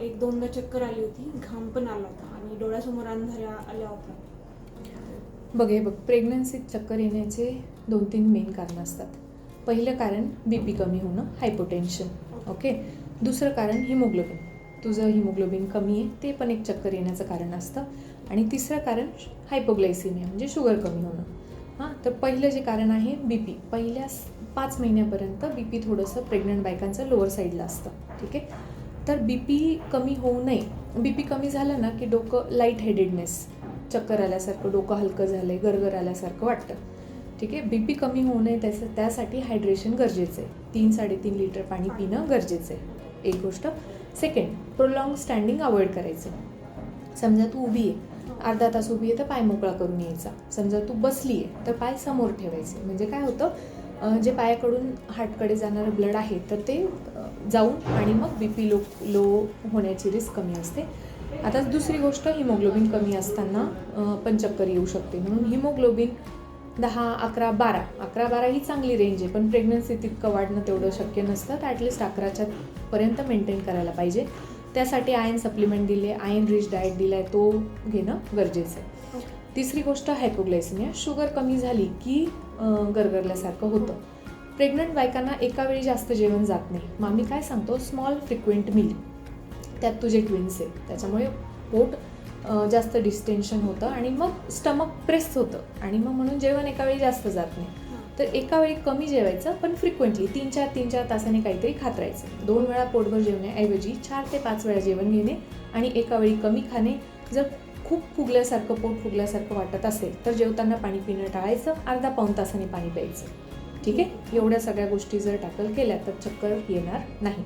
एक दोनदा चक्कर आली होती घाम पण आला होता आणि डोळ्यासमोर अंधाऱ्या आल्या होत्या. बघ हे बघ प्रेग्नन्सीत चक्कर येण्याचे दोन तीन मेन कारण असतात. पहिलं कारण बी पी कमी होणं हायपोटेन्शन ओके दुसरं कारण हिमोग्लोबिन तुझं हिमोग्लोबिन कमी आहे ते पण एक चक्कर येण्याचं कारण असतं. आणि तिसरं कारण हायपोग्लायसिमिया म्हणजे शुगर कमी होणं. हां तर पहिलं जे कारण आहे बी पी पहिल्या पाच महिन्यापर्यंत बी पी थोडंसं प्रेग्नंट बायकांचं लोअर साईडला असतं ठीक आहे? तर बी पी कमी होऊ नये. बी पी कमी झालं ना की डोकं लाइट हेडेडनेस चक्कर आल्यासारखं डोकं हलकं झालं आहे गरगर आल्यासारखं वाटतं. ठीक आहे? बी पी कमी होऊ नये त्याचं त्यासाठी हायड्रेशन गरजेचं आहे. तीन साडेतीन लिटर पाणी पिणं गरजेचं आहे. एक गोष्ट. सेकंड प्रोलॉंग स्टँडिंग अवॉइड करायचं. समजा तू उभी आहे. अर्धा तास उभी आहे तर पाय मोकळा करून यायचा. समजा तू बसली आहे तर पाय समोर ठेवायचे. म्हणजे काय होतं? जे पायाकडून हार्टकडे जाणारं ब्लड आहे तर ते जाऊन आणि मग बी पी लो लो होण्याची रिस्क कमी असते. आता दुसरी गोष्ट हिमोग्लोबिन कमी असताना पंचक्कर पण चक्कर येऊ शकते. म्हणून हिमोग्लोबिन दहा अकरा बारा. अकरा बारा ही चांगली रेंज आहे पण प्रेग्नन्सी तितकं वाढणं तेवढं शक्य नसतं. तर ॲटलिस्ट अकराच्या पर्यंत मेंटेन करायला पाहिजे. त्यासाठी आयन सप्लिमेंट दिले आयन रिच डाएट दिला आहे तो घेणं गरजेचं आहे. तिसरी गोष्ट हायपोग्लायसिमिया शुगर कमी झाली की गरगरल्यासारखं होतं. प्रेग्नंट बायकांना एका वेळी जास्त जेवण जात नाही. मग आम्ही काय सांगतो? स्मॉल फ्रिक्वेंट मील त्यात तुझे ट्विन्स आहे त्याच्यामुळे पोट जास्त डिस्टेन्शन होतं आणि मग स्टमक प्रेस होतं. आणि मग म्हणून जेवण एका वेळी जास्त जात नाही. तर एका वेळी कमी जेवायचं पण फ्रिक्वेंटली तीन चार तीन चार तासाने काहीतरी खात राहायचं. दोन वेळा पोटभर जेवण्याऐवजी चार ते पाच वेळा जेवण घेणे आणि एका वेळी कमी खाणे. जर खूप फुगल्यासारखं पोट फुगल्यासारखं वाटत असेल तर जेवताना पाणी पिणं टाळायचं अर्धा पाऊन तासाने पाणी प्यायचं. ठीक आहे? एवढ्या सगळ्या गोष्टी जर टॅकल केल्या तर चक्कर येणार नाही.